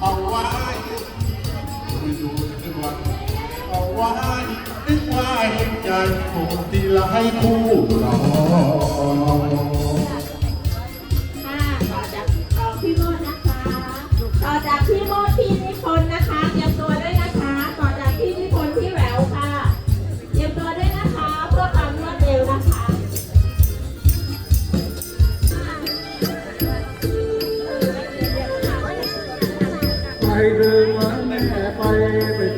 เอาไว้าไว้นึกว่าเห็นใจผมที่ร้ายคู่เราค่ะต่อจากต่อพี่โมดนะคะ ต่อจากพี่โมดพี่นิพนธ์นะคะเตรียมตัวด้วยนะคะ ต่อจากพี่นิพนธ์พี่แหววค่ะเตรียมตัวด้วยนะคะเพื่อความรวดเร็วนะคะไปเดินมาแม่ไป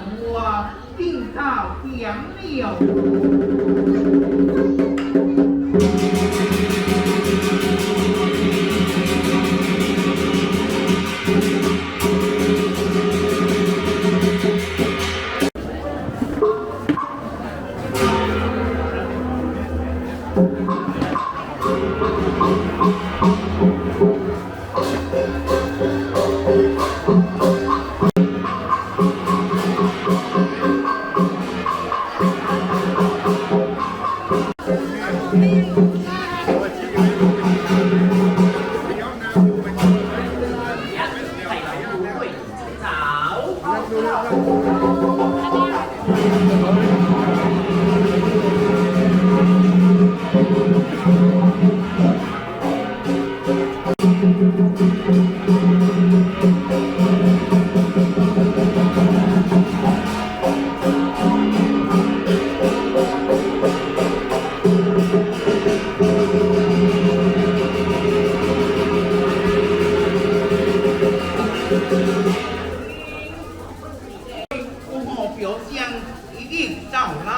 งวัวปิ้งข้าวเขียงเหนียว เหล้า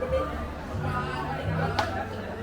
Thank you.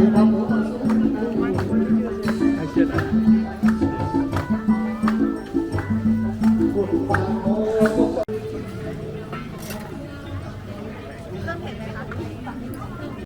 కల్పము